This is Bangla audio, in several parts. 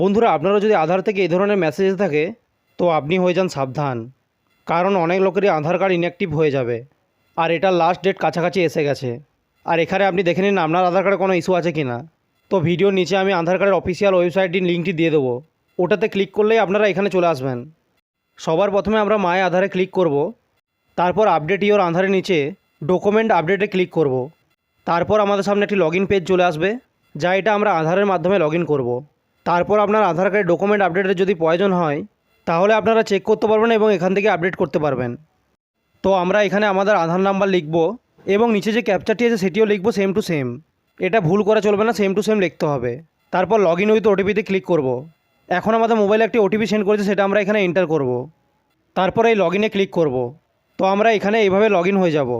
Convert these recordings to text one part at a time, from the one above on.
বন্ধুরা, আপনারা যদি আধার থেকে এই ধরনের মেসেজ থাকে, তো আপনি হয়ে যান সাবধান। কারণ অনেক লোকেরই আধার কার্ড ইনঅ্যাক্টিভ হয়ে যাবে। আর এটার লাস্ট ডেট কাছাকাছি এসে গেছে। আর এখানে আপনি দেখে নিন, আপনার আধার কার্ডে কোনো ইস্যু আছে কি না তো ভিডিওর নিচে আমি আধার কার্ডের অফিসিয়াল ওয়েবসাইটটির লিঙ্কটি দিয়ে দেবো। ওটাতে ক্লিক করলেই আপনারা এখানে চলে আসবেন। সবার প্রথমে আমরা মায় আধারে ক্লিক করব। তারপর আপডেট ইওর আধারের নিচে ডকুমেন্ট আপডেটে ক্লিক করব। তারপর আমাদের সামনে একটি লগ পেজ চলে আসবে, যা এটা আমরা আধারের মাধ্যমে লগ ইন করব। তারপর আপনার আধার কার্ডের ডকুমেন্ট আপডেটের যদি প্রয়োজন হয়, তাহলে আপনারা চেক করতে পারবেন এবং এখান থেকে আপডেট করতে পারবেন। তো আমরা এখানে আমাদের আধার নাম্বার লিখব এবং নিচে যে ক্যাপচারটি আছে সেটিও লিখব সেম টু সেম এটা ভুল করা চলবে না সেম টু সেম লিখতে হবে। তারপর লগ ইন উইথ ওটিপিতে ক্লিক করব। এখন আমাদের মোবাইলে একটি ওটিপি সেন্ড করেছে, সেটা আমরা এখানে এন্টার করব। তারপরে এই লগ ইনে ক্লিক করব। তো আমরা এখানে এইভাবে লগ হয়ে যাব।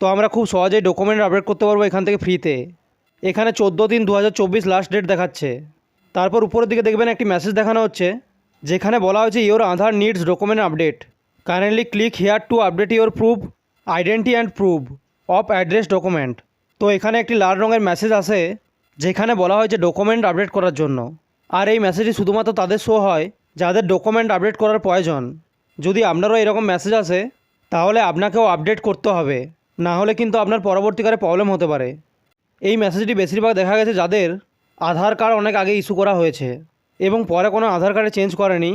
তো আমরা খুব সহজেই ডকুমেন্ট আপডেট করতে পারব এখান থেকে ফ্রিতে এখানে চোদ্দ দিন দু হাজার চব্বিশ লাস্ট ডেট দেখাচ্ছে। তারপর উপরের দিকে দেখবেন একটি মেসেজ দেখানো হচ্ছে, যেখানে বলা হয়েছে your Aadhaar needs document update currently click here to update your proof identity and proof of address document তো এখানে একটি লাল রঙের মেসেজ আসে, যেখানে বলা হয়েছে ডকুমেন্ট আপডেট করার জন্য। আর এই মেসেজটি শুধুমাত্র তাদের শো হয়, যাদের ডকুমেন্ট আপডেট করার প্রয়োজন। যদি আপনারও এরকম মেসেজ আসে, তাহলে আপনাকেও আপডেট করতে হবে। না হলে কিন্তু আপনার পরবর্তীকালে প্রবলেম হতে পারে। এই মেসেজটি বেশিরভাগ দেখা গেছে যাদের আধার কার্ড অনেক আগে ইস্যু করা হয়েছে এবং পরে কোনো আধার কার্ডে চেঞ্জ করেনি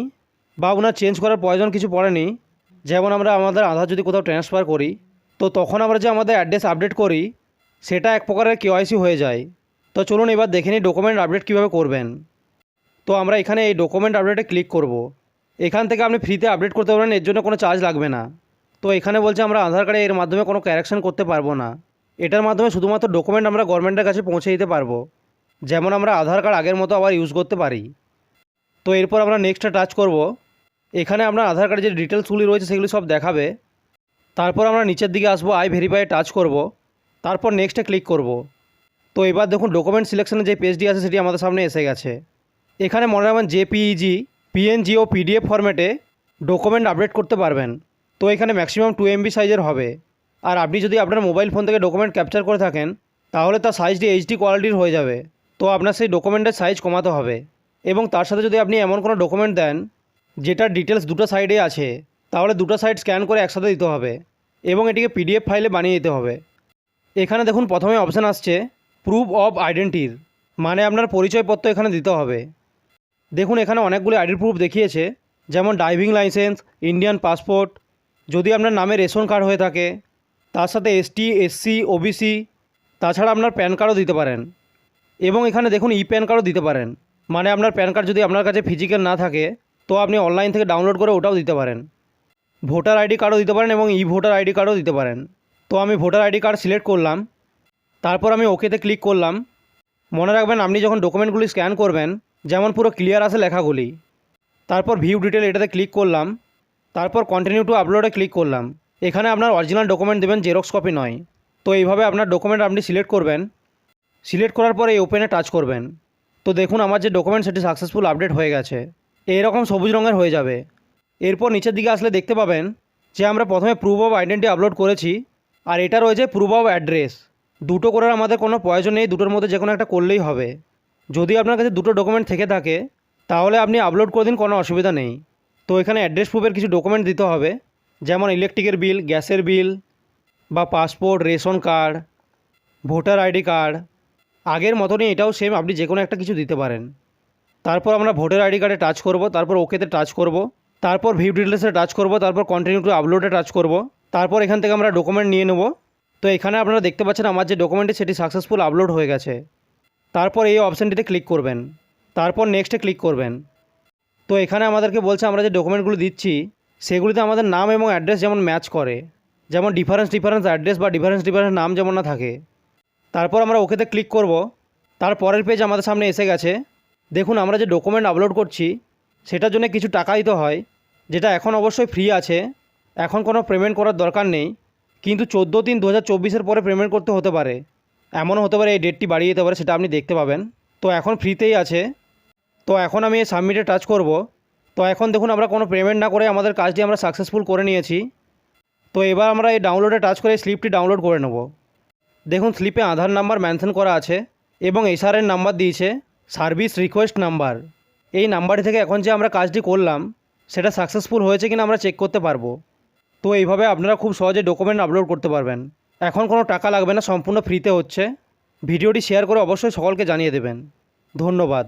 বা ওনার চেঞ্জ করার প্রয়োজন কিছু পড়েনি। যেমন আমরা আমাদের আধার যদি কোথাও ট্রান্সফার করি, তো তখন আমরা যে আমাদের অ্যাড্রেস আপডেট করি, সেটা এক প্রকারের কেওয়াইসি হয়ে যায়। তো চলুন এবার দেখে নিই ডকুমেন্ট আপডেট কীভাবে করবেন। তো আমরা এখানে এই ডকুমেন্ট আপডেটে ক্লিক করব। এখান থেকে আপনি ফ্রিতে আপডেট করতে পারবেন, এর জন্য কোনো চার্জ লাগবে না। তো এখানে বলছে আমরা আধার কার্ডে এর মাধ্যমে কোনো ক্যারেকশন করতে পারব না। এটার মাধ্যমে শুধুমাত্র ডকুমেন্ট আমরা গভর্নমেন্টের কাছে পৌঁছে দিতে পারব। যেমন আমরা আধার কার্ড আগের মতো আবার ইউজ করতে পারি। তো এরপর আমরা নেক্সটে টাচ করব। এখানে আপনার আধার কার্ডের যে ডিটেলসগুলি রয়েছে সেগুলি সব দেখাবে। তারপর আমরা নিচের দিকে আসব আই ভেরিফাই টাচ করব। তারপর নেক্সটে ক্লিক করব। তো এবার দেখুন ডকুমেন্ট সিলেকশনের যে পেজটি আছে সেটি আমাদের সামনে এসে গেছে। এখানে মনে রাখবেন জেপিইজি পিএনজি ও পিডিএফ ফরম্যাটে ডকুমেন্ট আপডেট করতে পারবেন। তো এখানে ম্যাক্সিমাম টু এমবি সাইজের হবে। আর আপনি যদি আপনার মোবাইল ফোন থেকে ডকুমেন্ট ক্যাপচার করে থাকেন, তাহলে তার সাইজটি এইচডি কোয়ালিটির হয়ে যাবে। তো আপনার সেই ডকুমেন্টের সাইজ কমাতে হবে এবং তার সাথে যদি আপনি এমন কোনো ডকুমেন্ট দেন, যেটার ডিটেলস দুটো সাইডে আছে, তাহলে দুটো সাইড স্ক্যান করে একসাথে দিতে হবে এবং এটিকে পিডিএফ ফাইলে বানিয়ে দিতে হবে। এখানে দেখুন প্রথমে অপশান আসছে প্রুফ অফ আইডেন্টির মানে আপনার পরিচয়পত্র এখানে দিতে হবে। দেখুন এখানে অনেকগুলি আইডি প্রুফ দেখিয়েছে, যেমন ড্রাইভিং লাইসেন্স ইন্ডিয়ান পাসপোর্ট যদি আপনার নামে রেশন কার্ড হয়ে থাকে, তার সাথে এসটি এসসি ওবিসি তাছাড়া আপনার প্যান কার্ডও দিতে পারেন। এবং এখানে দেখুন ই প্যান কার্ডও দিতে পারেন। মানে আপনার প্যান কার্ড যদি আপনার কাছে ফিজিক্যাল না থাকে, তো আপনি অনলাইন থেকে ডাউনলোড করে ওটাও দিতে পারেন। ভোটার আইডি কার্ডও দিতে পারেন এবং ই ভোটার আইডি কার্ডও দিতে পারেন। তো আমি ভোটার আইডি কার্ড সিলেক্ট করলাম। তারপর আমি ওকেতে ক্লিক করলাম। মনে রাখবেন, আপনি যখন ডকুমেন্টগুলি স্ক্যান করবেন, যেমন পুরো ক্লিয়ার আসে লেখাগুলি। তারপর ভিউ ডিটেল এটাতে ক্লিক করলাম। তারপর কন্টিনিউ টু আপলোডে ক্লিক করলাম। এখানে আপনার অরিজিনাল ডকুমেন্ট দেবেন জেরক্স কপি নয়। তো এইভাবে আপনার ডকুমেন্ট আপনি সিলেক্ট করবেন। সিলেক্ট করার পরে এই ওপেনে টাচ করবেন। তো দেখুন, আমার যে ডকুমেন্ট সেটি সাকসেসফুল আপডেট হয়ে গেছে। এইরকম সবুজ রঙের হয়ে যাবে। এরপর নিচের দিকে আসলে দেখতে পাবেন যে আমরা প্রথমে প্রুফ অফ আইডেন্টি আপলোড করেছি, আর এটা রয়েছে প্রুফ অফ অ্যাড্রেস দুটো করার আমাদের কোনো প্রয়োজন নেই, দুটোর মধ্যে যে কোনো একটা করলেই হবে। যদি আপনার কাছে দুটো ডকুমেন্ট থেকে থাকে, তাহলে আপনি আপলোড করে দিন, কোনো অসুবিধা নেই। তো এখানে অ্যাড্রেস প্রুফের কিছু ডকুমেন্ট দিতে হবে, যেমন ইলেকট্রিকের বিল গ্যাসের বিল বা passport ration card voter ID card আগের মতনই এটাও সেম আপনি যে কোনো একটা কিছু দিতে পারেন। তারপর আমরা ভোটার আইডি কার্ডে টাচ করব, তারপর ওকেতে টাচ করব, তারপর ভিউ ডিটেলসে টাচ করব, তারপর কন্টিনিউ টু আপলোডে টাচ করব, তারপর এখান থেকে আমরা ডকুমেন্ট নিয়ে নেব। তো এখানে আপনারা দেখতে পাচ্ছেন আমার যে ডকুমেন্টটি সেটি সাকসেসফুল আপলোড হয়ে গেছে। তারপর এই অপশানটিতে ক্লিক করবেন, তারপর নেক্সটে ক্লিক করবেন। তো এখানে আমাদেরকে বলছে, আমরা যে ডকুমেন্টগুলো দিচ্ছি, সেগুলিতে আমাদের নাম এবং অ্যাড্রেস যেমন ম্যাচ করে, যেমন ডিফারেন্স ডিফারেন্স অ্যাড্রেস বা ডিফারেন্স ডিফারেন্স নাম যেমন না থাকে। তারপর আমরা ওকেতে ক্লিক করব। তার পরের পেজ আমাদের সামনে এসে গেছে। দেখুন, আমরা যে ডকুমেন্ট আপলোড করছি, সেটার জন্য কিছু টাকা দিতে হয়, যেটা এখন অবশ্যই ফ্রি আছে। এখন কোনো পেমেন্ট করার দরকার নেই। কিন্তু চোদ্দ তিন দু হাজার পরে পেমেন্ট করতে হতে পারে। এমনও হতে পারে এই ডেটটি বাড়িয়ে যেতে পারে, সেটা আপনি দেখতে পাবেন। তো এখন ফ্রিতেই আছে। তো এখন আমি এই সাবমিটে টাচ করব। তো এখন দেখুন, আমরা কোনো পেমেন্ট না করে আমাদের কাজটি আমরা সাকসেসফুল করে নিয়েছি। তো এবার আমরা এই ডাউনলোডে টাচ করে স্লিপটি ডাউনলোড করে নেব। দেখুন, স্লিপে আধার নাম্বার মেনশন করা আছে এবং এসআরের নাম্বার দিয়েছে, সার্ভিস রিকোয়েস্ট নাম্বার। এই নাম্বারটি থেকে এখন যে আমরা কাজটি করলাম, সেটা সাকসেসফুল হয়েছে কিনা আমরা চেক করতে পারব। তো এইভাবে আপনারা খুব সহজে ডকুমেন্ট আপলোড করতে পারবেন। এখন কোনো টাকা লাগবে না, সম্পূর্ণ ফ্রিতে হচ্ছে। ভিডিওটি শেয়ার করে অবশ্যই সকলকে জানিয়ে দেবেন। ধন্যবাদ।